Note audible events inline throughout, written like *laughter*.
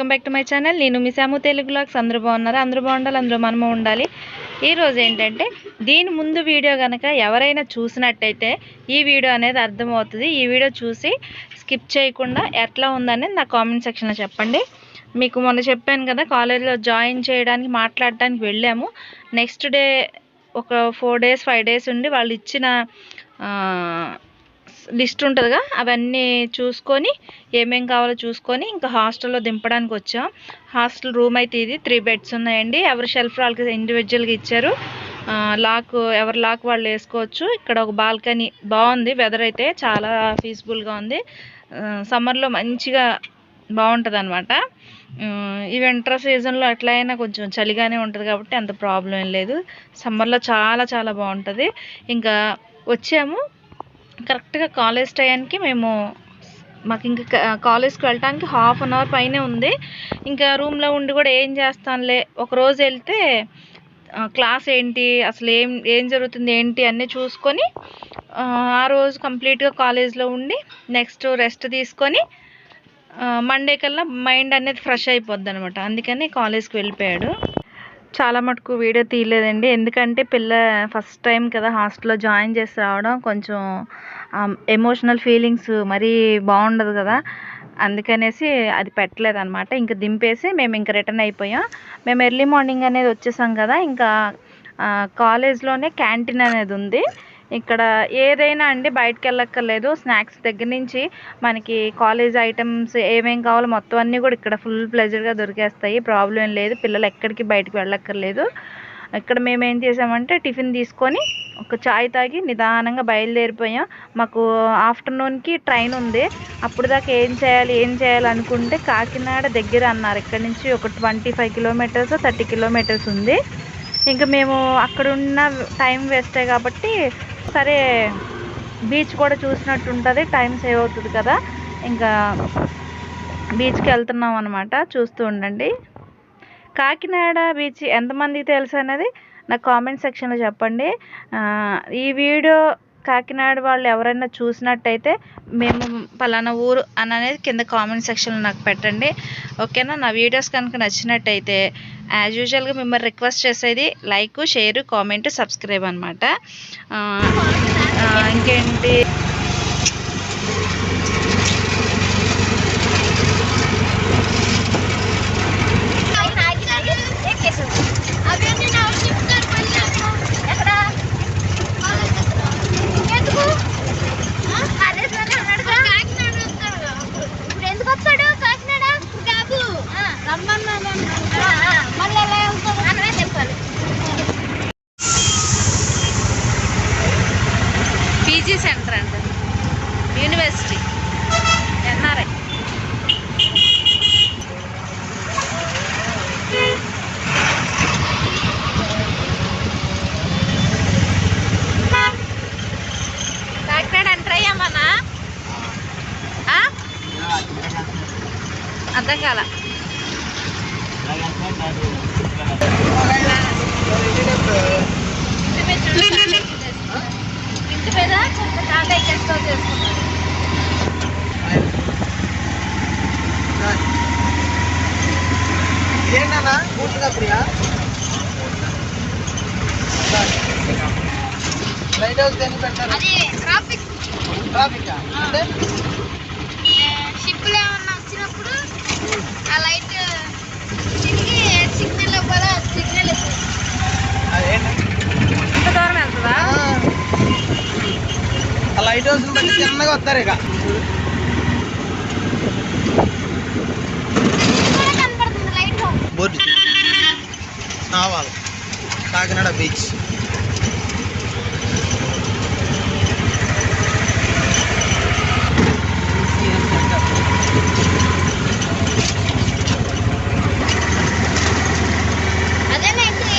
Welcome back to my channel. నేను మీ సాము తెలుగులోకి అందరూ బాగున్నారు? అందరూ బాగుండాలి? అందరూ మనము ఉండాలి. ఈరోజు ఏంటంటే దీని ముందు వీడియో కనుక ఎవరైనా చూసినట్టయితే ఈ వీడియో అనేది అర్థమవుతుంది. ఈ వీడియో చూసి స్కిప్ చేయకుండా ఎట్లా ఉందనేది నా కామెంట్ సెక్షన్లో చెప్పండి. మీకు మొన్న చెప్పాను కదా కాలేజ్లో జాయిన్ చేయడానికి మాట్లాడడానికి వెళ్ళాము. నెక్స్ట్ డే ఒక ఫోర్ డేస్ ఫైవ్ డేస్ ఉండి వాళ్ళు ఇచ్చిన లిస్ట్ ఉంటుందిగా అవన్నీ చూసుకొని ఏమేం కావాలో చూసుకొని ఇంకా హాస్టల్లో దింపడానికి వచ్చాం. హాస్టల్ రూమ్ అయితే ఇది త్రీ బెడ్స్ ఉన్నాయండి. ఎవరి షెల్ఫ్ వాళ్ళకి ఇండివిజువల్గా ఇచ్చారు. లాక్ ఎవరి లాక్ వాళ్ళు వేసుకోవచ్చు. ఇక్కడ ఒక బాల్కనీ బాగుంది వెదర్ అయితే చాలా పీస్ఫుల్గా ఉంది. సమ్మర్లో మంచిగా బాగుంటుంది అనమాట ఈ వింటర్ సీజన్లో ఎట్లయినా కొంచెం చలిగానే ఉంటుంది కాబట్టి అంత ప్రాబ్లం ఏం లేదు. సమ్మర్లో చాలా చాలా బాగుంటుంది. ఇంకా వచ్చాము. కరెక్ట్గా కాలేజ్ టైంకి మేము మాకు ఇంకా కాలేజ్కి వెళ్ళటానికి హాఫ్ అన్ అవర్ పైనే ఉంది. ఇంకా రూమ్లో ఉండి కూడా ఏం చేస్తానులే ఒక రోజు వెళ్తే క్లాస్ ఏంటి అసలు ఏం ఏం జరుగుతుంది ఏంటి అన్నీ చూసుకొని ఆ రోజు కంప్లీట్గా కాలేజ్లో ఉండి నెక్స్ట్ రెస్ట్ తీసుకొని మండే కల్లా మైండ్ అనేది ఫ్రెష్ అయిపోద్ది అనమాట అందుకని కాలేజ్కి వెళ్ళిపోయాడు. చాలా మటుకు వీడియో తీయలేదండి. ఎందుకంటే పిల్ల ఫస్ట్ టైం కదా హాస్టల్లో జాయిన్ చేసి రావడం కొంచెం um, ఎమోషనల్ ఫీలింగ్స్ మరీ బాగుండదు కదా. అందుకనేసి అది పెట్టలేదు అనమాట ఇంకా దింపేసి మేము ఇంకా రిటర్న్ అయిపోయాం. మేము ఎర్లీ మార్నింగ్ అనేది వచ్చేసాం కదా. ఇంకా కాలేజ్లోనే క్యాంటీన్ అనేది ఉంది. ఇక్కడ ఏదైనా అండి బయటకు వెళ్ళక్కర్లేదు స్నాక్స్ దగ్గర నుంచి మనకి కాలేజ్ ఐటమ్స్ ఏమేమి కావాలో మొత్తం అన్నీ కూడా ఇక్కడ ఫుల్ ప్లెజర్గా దొరికేస్తాయి. ప్రాబ్లం ఏం లేదు. పిల్లలు ఎక్కడికి బయటకు వెళ్ళక్కర్లేదు. ఇక్కడ మేము ఏం చేసామంటే టిఫిన్ తీసుకొని ఒక చాయ్ తాగి నిదానంగా బయలుదేరిపోయాం. మాకు ఆఫ్టర్నూన్కి ట్రైన్ ఉంది. అప్పుడు దాకా ఏం చేయాలి ఏం చేయాలి అనుకుంటే కాకినాడ దగ్గర అన్నారు. ఇక్కడ నుంచి ఒక twenty five kilometres thirty kilometres ఉంది. ఇంకా మేము అక్కడున్న టైం వేస్టే కాబట్టి సరే బీచ్ కూడా చూసినట్టు ఉంటుంది టైం సేవ్ అవుతుంది కదా. ఇంకా బీచ్కి వెళ్తున్నాం అనమాట చూస్తూ ఉండండి. కాకినాడ బీచ్ ఎంతమందికి తెలుసు అనేది నాకు కామెంట్ సెక్షన్లో చెప్పండి. ఈ వీడియో కాకినాడ వాళ్ళు ఎవరైనా చూసినట్టయితే మేము పలానా ఊరు అని అనేది కింద కామెంట్ సెక్షన్లో నాకు పెట్టండి. ఓకేనా? నా వీడియోస్ కనుక నచ్చినట్టయితే యాజ్ యూజువల్గా మిమ్మల్ని రిక్వెస్ట్ చేసేది లైక్ షేర్ కామెంట్ సబ్స్క్రైబ్ అనమాట ఇంకేంటి ఎందుకు వస్తాడు కాకినాడ కాదు రమ్మన్నాను మళ్ళీ ఎలా వెళ్తాడు అక్కడే చెప్పాలి పీజీ సెంటర్ అంట యూనివర్సిటీ ఎన్ఆర్ఐ కాకినాడ ఎంటర్ అయ్యామన్నా ఆ? అర్థం కాల. ఇంటి మీద కొంచెం టాటా ఎక్కేస్తో చేసుకున్నాను ఏంటన్నా? కూర్చున్నా ప్రియా లైట్ హౌస్ దేనికి పెట్టారు అది ట్రాఫిక్ ట్రాఫిక్ అంటే? హౌస్ బట్టి చిన్నగా వస్తారు ఇక. బోర్డు. నావాల్ కాకినాడ బీచ్ అదేనా ఎంట్రీ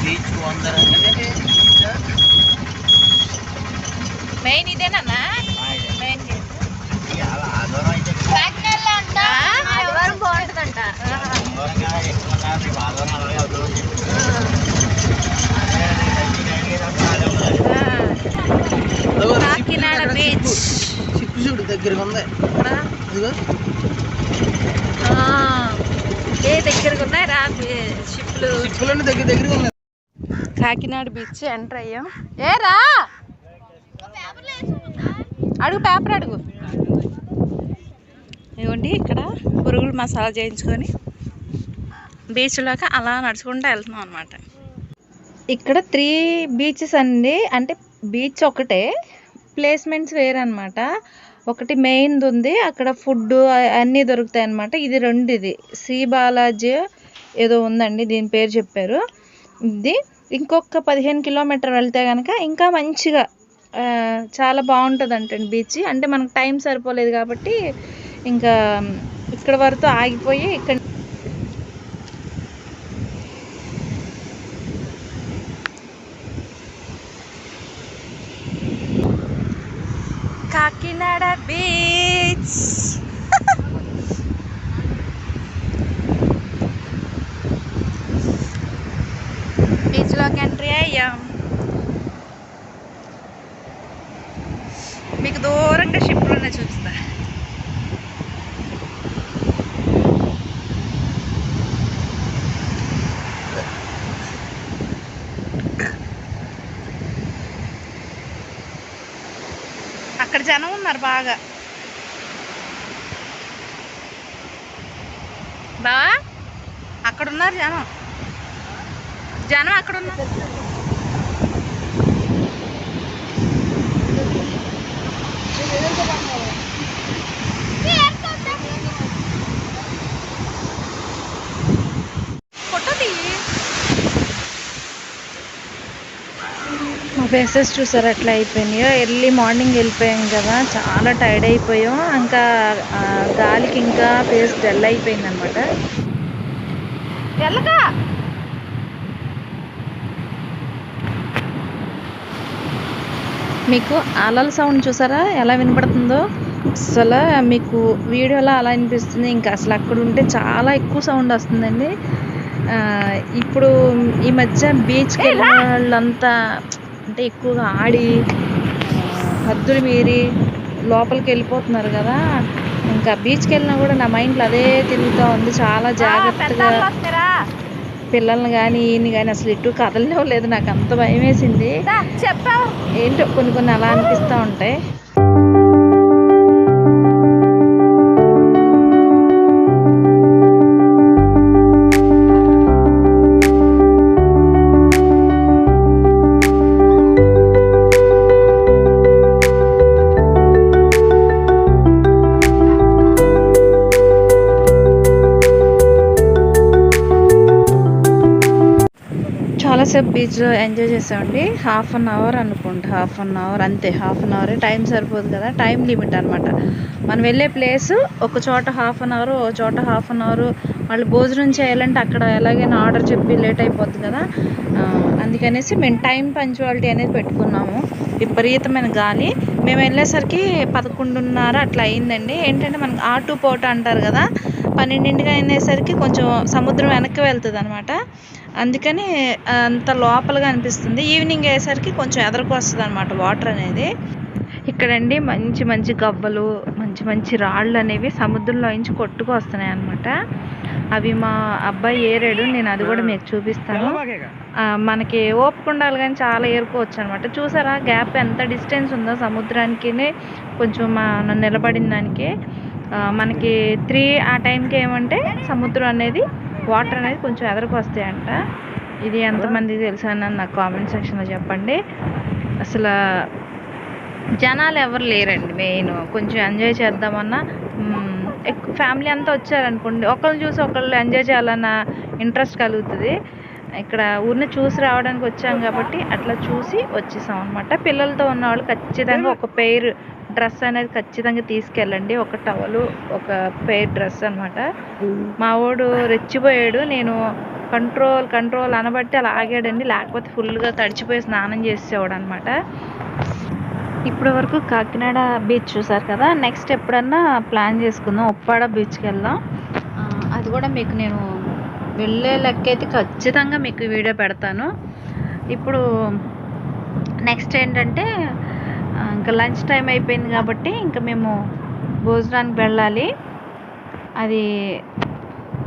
బీచ్ వందర మెయిన్ ఇదేనన్నా మెయిన్ గేట్ దగ్గరగా ఉంది. ఇదిగో. ఏ దగ్గరగా ఉన్నాయి? రా షిప్లు. షిప్పులన్నీ దగ్గర దగ్గరగా ఉన్నాయి. కాకినాడ బీచ్ ఎంటర్ అయ్యాం. ఏ రా! అడుగు పేపర్ అడుగు. ఇవ్వండి ఇక్కడ? పురుగులు మసాలా చేయించుకొని బీచ్లోకి అలా నడుచుకుంటూ వెళ్తున్నాం అనమాట ఇక్కడ త్రీ బీచెస్ అండి. అంటే బీచ్ ఒకటే. ప్లేస్మెంట్స్ వేరే అనమాట ఒకటి మెయిన్ది ఉంది. అక్కడ ఫుడ్ అన్నీ దొరుకుతాయి అనమాట ఇది రెండు ఇది శ్రీ బాలాజీ ఏదో ఉందండి దీని పేరు చెప్పారు. ఇది ఇంకొక పదిహేను కిలోమీటర్ వెళ్తే కనుక ఇంకా మంచిగా చాలా బాగుంటుంది అంటండి బీచ్. అంటే మనకు టైం సరిపోలేదు కాబట్టి ఇంకా ఇక్కడ వరకు ఆగిపోయి ఇక్కడ కాకినాడ బీచ్ బీచ్లోకి ఎంట్రీ అయ్యాం మీకు దూరంగా షిప్లోనే చూపిస్తా అక్కడ బాగా. బావా? అక్కడ ఉన్నారు జనం. జనం అక్కడ ఉన్నారు Yeah తీయి మా ఫేసెస్ చూసారు అట్లా అయిపోయినాయో. ఎర్లీ మార్నింగ్ వెళ్ళిపోయాం కదా చాలా టైర్డ్ అయిపోయాం. ఇంకా గాలికి ఇంకా ఫేస్ డల్ అయిపోయింది అనమాట మీకు అలల సౌండ్ చూసారా? ఎలా వినపడుతుందో? అసలు మీకు వీడియోలో అలా అనిపిస్తుంది. ఇంకా అసలు అక్కడ ఉంటే చాలా ఎక్కువ సౌండ్ వస్తుందండి. ఇప్పుడు ఈ మధ్య బీచ్కి వెళ్ళిన వాళ్ళంతా అంటే ఎక్కువగా ఆడి హద్దులు మీరి లోపలికి వెళ్ళిపోతున్నారు కదా. ఇంకా బీచ్కి వెళ్ళినా కూడా నా మైండ్లో అదే తిరుగుతూ ఉంది. చాలా జాగ్రత్తగా పిల్లల్ని కానీ ఈయన కానీ అసలు ఎటు కదలనివ్వలేదు. నాకు అంత భయం వేసింది ఏంటో కొన్ని కొన్ని అలా అనిపిస్తూ ఉంటాయి. కాసేపు బీచ్లో ఎంజాయ్ చేసామండి హాఫ్ అన్ అవర్ అనుకుంటా. హాఫ్ అన్ అవర్ అంతే. హాఫ్ అన్ అవర్ టైం సరిపోదు కదా. టైం లిమిట్ అనమాట మనం వెళ్ళే ప్లేస్ ఒక చోట హాఫ్ అన్ అవర్ ఒక చోట హాఫ్ అన్ అవర్ మళ్ళీ భోజనం చేయాలంటే అక్కడ ఎలాగైనా ఆర్డర్ చెప్పి లేట్ అయిపోద్ది కదా. అందుకనేసి మేము టైం పంచువాలిటీ అనేది పెట్టుకున్నాము. విపరీతమైన గాలి. మేము వెళ్ళేసరికి పదకొండున్నర అట్లా అయిందండి. ఏంటంటే మనకి ఆటు పోట అంటారు కదా. పన్నెండింటికి అయినేసరికి కొంచెం సముద్రం వెనక్కి వెళ్తుంది అనమాట అందుకని అంత లోపలగా అనిపిస్తుంది. ఈవినింగ్ అయ్యేసరికి కొంచెం ఎదరకు వస్తుంది అనమాట వాటర్ అనేది. ఇక్కడండి మంచి మంచి గవ్వలు మంచి మంచి రాళ్ళు అనేవి సముద్రంలో నుంచి కొట్టుకు వస్తున్నాయి అనమాట అవి మా అబ్బాయి ఏరాడు నేను అది కూడా మీకు చూపిస్తాను. మనకి ఓపిక ఉండాలి కానీ చాలా ఏరుకోవచ్చు అనమాట చూసారా గ్యాప్ ఎంత డిస్టెన్స్ ఉందో సముద్రానికి కొంచెం మనం నిలబడిన దానికి. మనకి త్రీ ఆ టైంకి ఏమంటే సముద్రం అనేది వాటర్ అనేది కొంచెం ఎదరకు వస్తాయంట. ఇది ఎంతమందికి తెలుసు అని నాకు కామెంట్ సెక్షన్లో చెప్పండి. అసలు జనాలు ఎవరు లేరండి మెయిన్. కొంచెం ఎంజాయ్ చేద్దామన్నా ఎక్కువ ఫ్యామిలీ అంతా వచ్చారనుకోండి. ఒకళ్ళు చూసి ఒకళ్ళు ఎంజాయ్ చేయాలన్న ఇంట్రెస్ట్ కలుగుతుంది. ఇక్కడ ఊరిని చూసి రావడానికి వచ్చాం కాబట్టి అట్లా చూసి వచ్చేసాం అనమాట పిల్లలతో ఉన్న వాళ్ళు ఖచ్చితంగా ఒక పెయిర్ డ్రెస్ అనేది ఖచ్చితంగా తీసుకెళ్ళండి. ఒక టవలు ఒక పేర్ డ్రెస్ అనమాట మా వాడు రెచ్చిపోయాడు. నేను కంట్రోల్ కంట్రోల్ అనబట్టి అలా ఆగాడండి. లేకపోతే ఫుల్గా తడిచిపోయి స్నానం చేసేవాడు అనమాట ఇప్పటి వరకు కాకినాడ బీచ్ చూసారు కదా? నెక్స్ట్ ఎప్పుడన్నా ప్లాన్ చేసుకుందాం. ఉప్పాడ బీచ్కి వెళ్దాం. అది కూడా మీకు నేను వెళ్ళే లెక్క అయితే ఖచ్చితంగా మీకు వీడియో పెడతాను. ఇప్పుడు నెక్స్ట్ ఏంటంటే ఇంకా లంచ్ టైం అయిపోయింది కాబట్టి ఇంకా మేము భోజనానికి వెళ్ళాలి. అది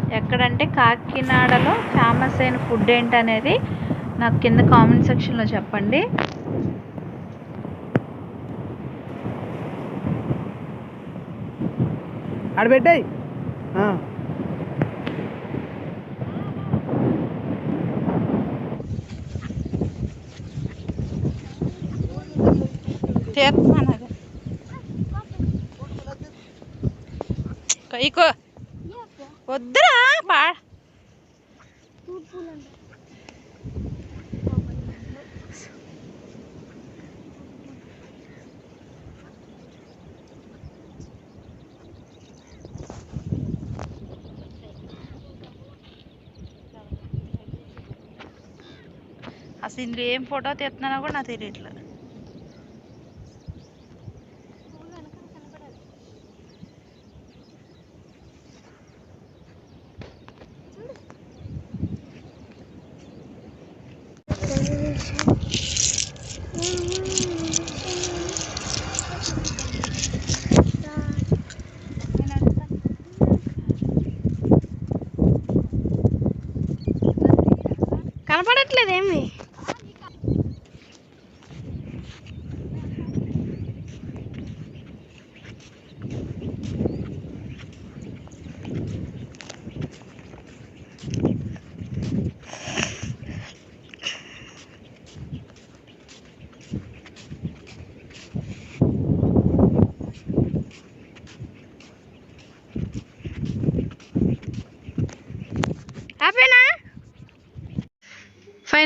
ఎక్కడంటే కాకినాడలో ఫేమస్ అయిన ఫుడ్ ఏంటనేది నాకు కింద కామెంట్ సెక్షన్లో చెప్పండి. అడబెట్టాయి పెట్టాయి తీస్తున్నాను ఇకో వద్దురా బా. అసలు ఇందులో ఏం ఫోటో తీస్తున్నానో కూడా నాకు తెలియట్లేదు.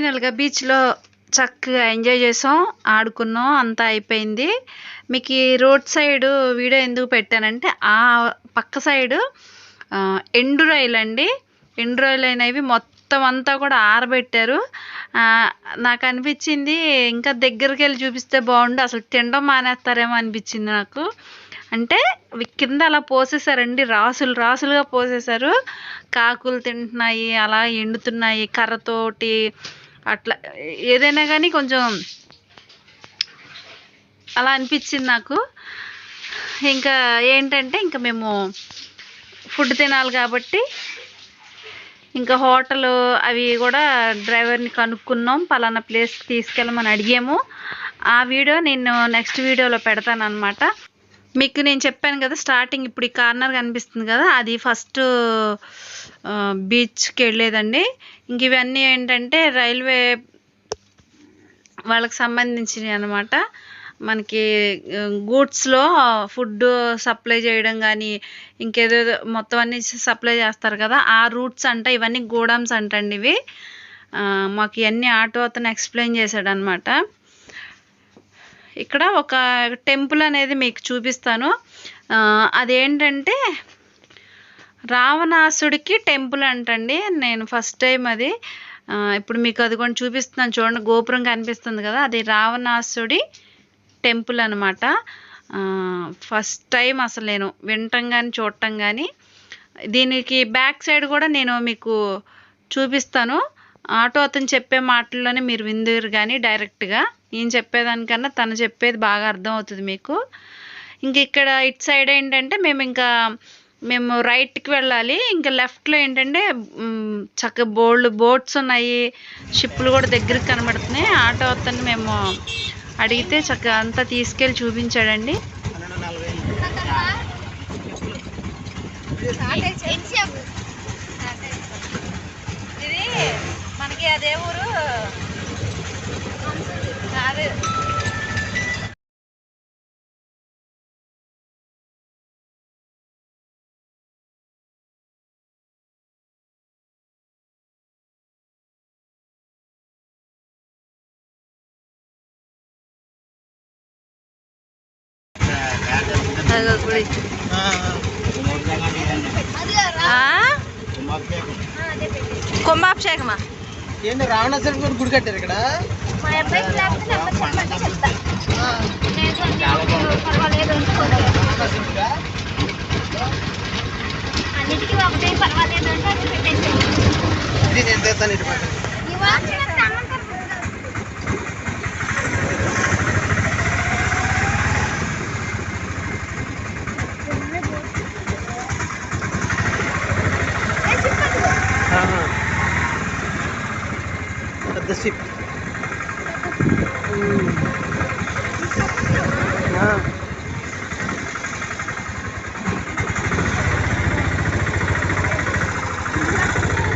ఫైనల్గా బీచ్లో చక్కగా ఎంజాయ్ చేసాం ఆడుకున్నాం అంతా అయిపోయింది. మీకు ఈ రోడ్ సైడ్ వీడియో ఎందుకు పెట్టానంటే ఆ పక్క సైడు ఎండురాయిల్ ఎండు అండి. ఎండురాయిల్ అనేవి మొత్తం అంతా కూడా ఆరబెట్టారు. నాకు అనిపించింది ఇంకా దగ్గరికి వెళ్ళి చూపిస్తే బాగుండు అసలు తినడం మానేస్తారేమో అనిపించింది నాకు. అంటే కింద అలా పోసేసారండి రాసులు రాసులుగా పోసేసారు. కాకులు తింటున్నాయి అలా ఎండుతున్నాయి కర్రతోటి అట్లా ఏదైనా కానీ కొంచెం అలా అనిపించింది నాకు. ఇంకా ఏంటంటే ఇంకా మేము ఫుడ్ తినాలి కాబట్టి ఇంకా హోటల్ అవి కూడా డ్రైవర్ని కనుక్కున్నాం. పలానా ప్లేస్ తీసుకెళ్ళమని అడిగాము. ఆ వీడియో నేను నెక్స్ట్ వీడియోలో పెడతాను అనమాట మీకు నేను చెప్పాను కదా స్టార్టింగ్ ఇప్పుడు ఈ కార్నర్ కనిపిస్తుంది కదా అది ఫస్ట్ బీచ్కి వెళ్ళేదండి. ఇంక ఇవన్నీ ఏంటంటే రైల్వే వాళ్ళకి సంబంధించినవి అనమాట మనకి గూడ్స్లో ఫుడ్ సప్లై చేయడం కానీ ఇంకేదో మొత్తం అన్ని సప్లై చేస్తారు కదా ఆ రూట్స్ అంట ఇవన్నీ గోడమ్స్ అంటండి ఇవి. మాకు ఇవన్నీ ఆటో అతను ఎక్స్ప్లెయిన్ చేశాడు అనమాట ఇక్కడ ఒక టెంపుల్ అనేది మీకు చూపిస్తాను. అదేంటంటే రావణాసుడికి టెంపుల్ అంటండి. నేను ఫస్ట్ టైం అది. ఇప్పుడు మీకు అది కూడా చూపిస్తున్నాను చూడండి గోపురం కనిపిస్తుంది కదా అది రావణాసుడి టెంపుల్ అనమాట ఫస్ట్ టైం అసలు నేను వినటం కానీ చూడటం కానీ దీనికి బ్యాక్ సైడ్ కూడా నేను మీకు చూపిస్తాను. ఆటో అతను చెప్పే మాటల్లోనే మీరు విందురు కానీ డైరెక్ట్గా. ఈయన చెప్పేదానికన్నా తను చెప్పేది బాగా అర్థం అవుతుంది మీకు. ఇంక ఇక్కడ ఇటు సైడ్ ఏంటంటే మేము ఇంకా మేము రైట్కి వెళ్ళాలి. ఇంకా లెఫ్ట్లో ఏంటంటే చక్క చక్కగా బోల్డ్ బోట్స్ ఉన్నాయి. షిప్లు కూడా దగ్గరికి కనబడుతున్నాయి. ఆటో అతను మేము అడిగితే చక్కగా అంతా తీసుకెళ్ళి చూపించాడండి. ఇది మనకి అదే ఊరు అదే కుంభాభిషేకమా? ఏంటి రావణాసురుడు కూడా గుడి కట్టారు ఇక్కడ? అన్నిటికీ ఒకటే పర్వాలేదు అంటే అది పెట్టేసేయండి. ఇది నేను తెస్తాను ఇటు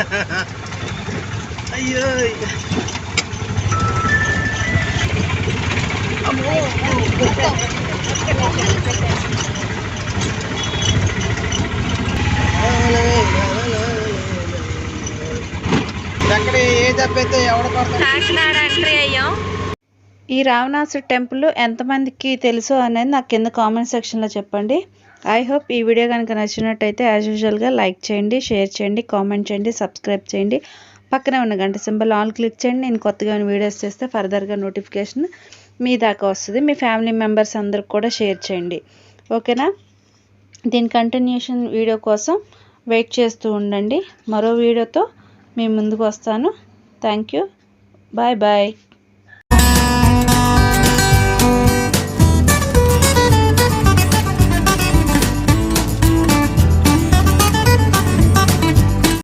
*laughs* ఎక్కడ ఏ ఎవడ కాకినాడ ఎంట్రీ అయ్యాం ఈ రావణాసుడు టెంపుల్ ఎంతమందికి తెలుసు అనేది నాకు కింద కామెంట్ సెక్షన్లో చెప్పండి. ఐ హోప్ ఈ వీడియో కనుక నచ్చినట్టయితే యాజ్ యూజువల్గా లైక్ చేయండి షేర్ చేయండి కామెంట్ చేయండి సబ్స్క్రైబ్ చేయండి. పక్కనే ఉన్న గంట సింబల్ ఆల్ క్లిక్ చేయండి. నేను కొత్తగా వీడియోస్ చేస్తే ఫర్దర్గా నోటిఫికేషన్ మీ దాకా వస్తుంది. మీ ఫ్యామిలీ మెంబర్స్ అందరికి కూడా షేర్ చేయండి. ఓకేనా దీని కంటిన్యూషన్ వీడియో కోసం వెయిట్ చేస్తూ ఉండండి. మరో వీడియోతో మీ ముందుకు వస్తాను. Thank you bye bye